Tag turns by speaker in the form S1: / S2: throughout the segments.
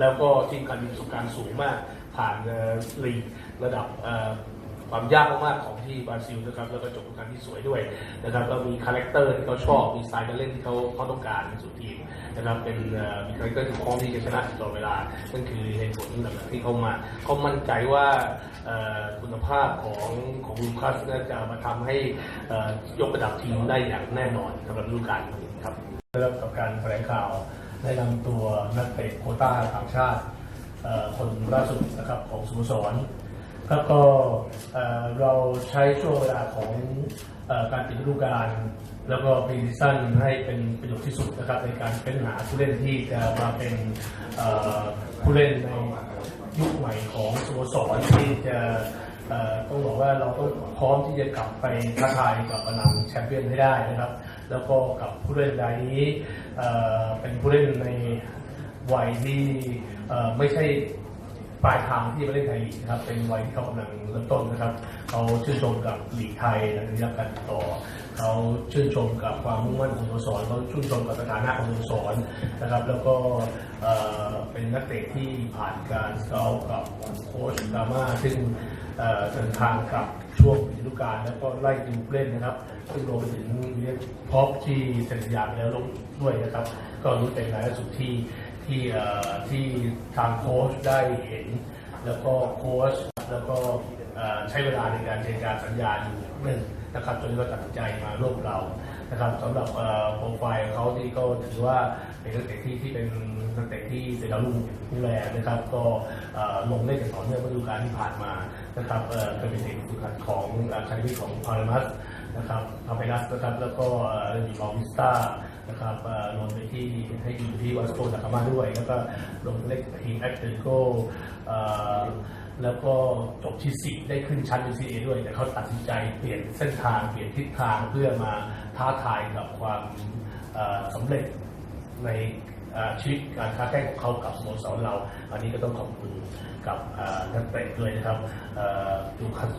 S1: แล้วก็ทีมการมีประสบการณ์สูงมาก ผ่านลีกระดับความยากมากๆของที่บราซิลนะครับแล้วก็จบการที่สวยด้วยนะครับแล้วมีคาแรคเตอร์ที่เขาชอบมีสไตล์การเล่นที่เขาเขาต้องการในสู่ทีมนะครับเป็นมีคาแรคเตอร์ที่พร้อมที่จะชนะตลอดเวลานั่นคือเหตุผลหลักๆที่เขามาเขามั่นใจว่าคุณภาพของของลูคัสน่าจะมาทำให้ยกระดับทีมได้อย่างแน่นอนสำหรับฤดูกาลนี้ครับเริ่มกับการแถลงข่าว ได้นำตัวนักเตะโคต้าต่างชาติคนล่าสุดนะครับของสโมสรแล้วก็เราใช้ช่วงเวลาของอการปิดฤดูกาลแล้วก็พรีซีซั่นให้เป็นประโยชน์ที่สุดนะครับในการเป็นหาผู้เล่นที่จะมาเป็นผู้เล่นในยุคใหม่ของสโมสรที่จะต้องบอกว่าเราต้องพร้อมที่จะกลับไปท้าทายกับพลังแชมเปี้ยนให้ได้นะครับ แล้วก็กับผู้เล่นรายนี้เป็นผู้เล่นในวัยที่ไม่ใช่ ปลายทางที่มาเล่นไทยลีกนะครับเป็นวัยที่เขากำลังเริ่มต้นนะครับเขาชื่นชมกับลีกไทยและได้รับการต่อเขาชื่นชมกับความมุ่งมั่นของสโมสรเขาชื่นชมกับสถานะของสโมสรนะครับแล้วก็เป็นนักเตะที่ผ่านการสเกาต์กับโค้ชดาม่าซึ่งเดินทางกับช่วงฤดูกาลแล้วก็ไล่ดูเล่นนะครับ ซึ่งรวมไปถึงเรียกพอปที่เซ็นสัญญาไปแล้วลงด้วยนะครับ ก็รู้เป็นรายล่าสุดที่ ที่ที่ทางโค้ชได้เห็น แล้วก็โค้ชแล้วก็ใช้เวลาในการเจรจาสัญญาอยู่หนึ่งนะครับจนก็ตัดใจมาร่วมเรานะครับสำหรับโปรไฟล์ของเขาที่ก็ถือว่าเป็นนักเตะที่ที่เป็นนักเตะที่เป็นดาวรุ่งผู้แรงนะครับ ก็ลงเล่นอย่างต่อเนื่องฤดูกาลที่ผ่านมานะครับเอ่อก็เป็นเด็กฝึกหัดของอาคาเดมี่ของพารามัส นะครับพาเปนัสนะครับแล้วก็เอ่อเล่อลองวิสตานะครับเอ่อลงไปที่ให้อยู่ที่วาสโกดากามาด้วย แล้วก็ลงเล่นกับทีมแอตเลโกแล้วก็จบที่สี่ได้ขึ้นชั้น UCA ด้วย แต่เขาตัดสินใจเปลี่ยนเส้นทางเปลี่ยนทิศทางเพื่อมาท้าทายกับความสำเร็จในชีวิตการค้าแข่งของเขากับสโมสรเรา อันนี้ก็ต้องขอบคุณกับนักเตะด้วยนะครับดูคัส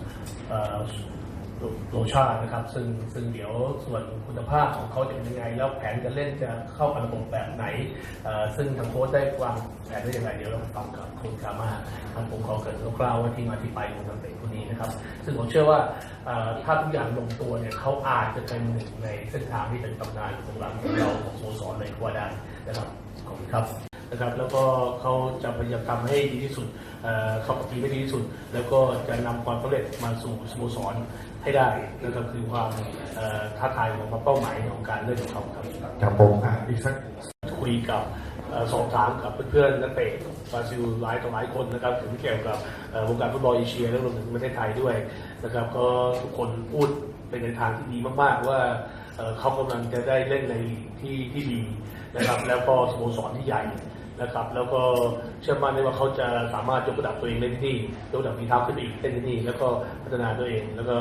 S1: โลชาตินะครับ ซึ่งซึ่งเดี๋ยวส่วนคุณภาพของเขาจะเป็นยังไง แล้วแผนการเล่นจะเข้ากับระบบแบบไหน ซึ่งทางโค้ชได้วางแผนได้ยังไงเดี๋ยวเราฟังกับคุณกามาทางผมขอเกิดคร่าวๆว่าที่มาที่ไปของนักเตะคนนี้นะครับ ซึ่งผมเชื่อว่าถ้าทุกอย่างลงตัวเนี่ยเขาอาจจะเป็นหนึ่งในเส้นทางที่เป็นตำนานของหลังของเราของสโมสรเลยก็ว่าได้นะครับขอบคุณครับ นะครับ แล้วก็เขาจะพยายามทำให้ดีที่สุดเอ่อเข้ากับทีมให้ดีที่สุด แล้วก็จะนำความสำเร็จมาสู่สโมสรให้ได้นะครับคือความเอ่อท้าทายของความเป้าหมายของการเล่นของเขาครับ
S2: ครับผมอะอีกสัก
S1: คุยกับเอ่อสอบถามกับเพื่อนๆนักเตะบราซิลหลายต่อหลายคนนะครับถึงเกี่ยวกับเอ่อวงการฟุตบอลเอเชียและรวมถึงประเทศไทยด้วยนะครับก็ทุกคนพูดเป็นในทางที่ดีมากๆว่าเอ่อเขากำลังจะได้เล่นในลีกที่ที่ดีนะครับแล้วก็สโมสรที่ใหญ่ นะครับ แล้วก็เชื่อมั่นได้ว่าเขาจะสามารถยกระดับตัวเองเล่นที่นี่ยกระดับฝีเท้าขึ้นไปอีกเล่นที่นี่แล้วก็พัฒนาตัวเอง แล้วก็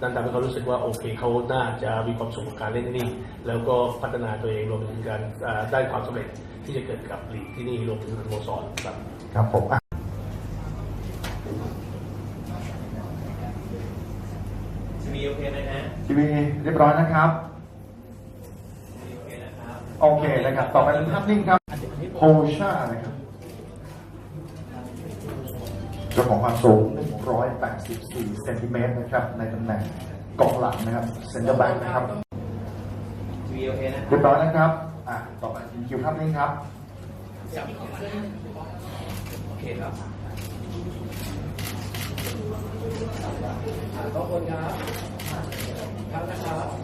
S1: นั่นทำให้เขารู้สึกว่าโอเคเขาน่าจะมีความสุขกับการเล่นที่นี่ แล้วก็พัฒนาตัวเองรวมถึงการอ่าได้ความสำเร็จที่จะเกิดกับลีกที่นี่รวมถึงสโมสรครับ
S2: ครับผมอะ
S3: จะมีโอเคไหมฮะ
S2: ทีวีเรียบร้อยนะครับ
S3: มีโอเคนะครับ
S2: โอเคนะครับ ต่อไปเป็นภาพนิ่งครับ โฮชานะครับเจ้าของความสูง 184 เซนติเมตรนะครับ ในตำแหน่งกองหลังนะครับ เซนเตอร์แบ็กนะครับ
S3: มีโอเคนะค
S2: เรี
S3: รั
S2: ย
S3: บบ
S2: ร้อยนะครับ อะ ต่อไปคิวภาพนิ่งครับ
S3: โอเคครับขอบคุณครับครับนะครับ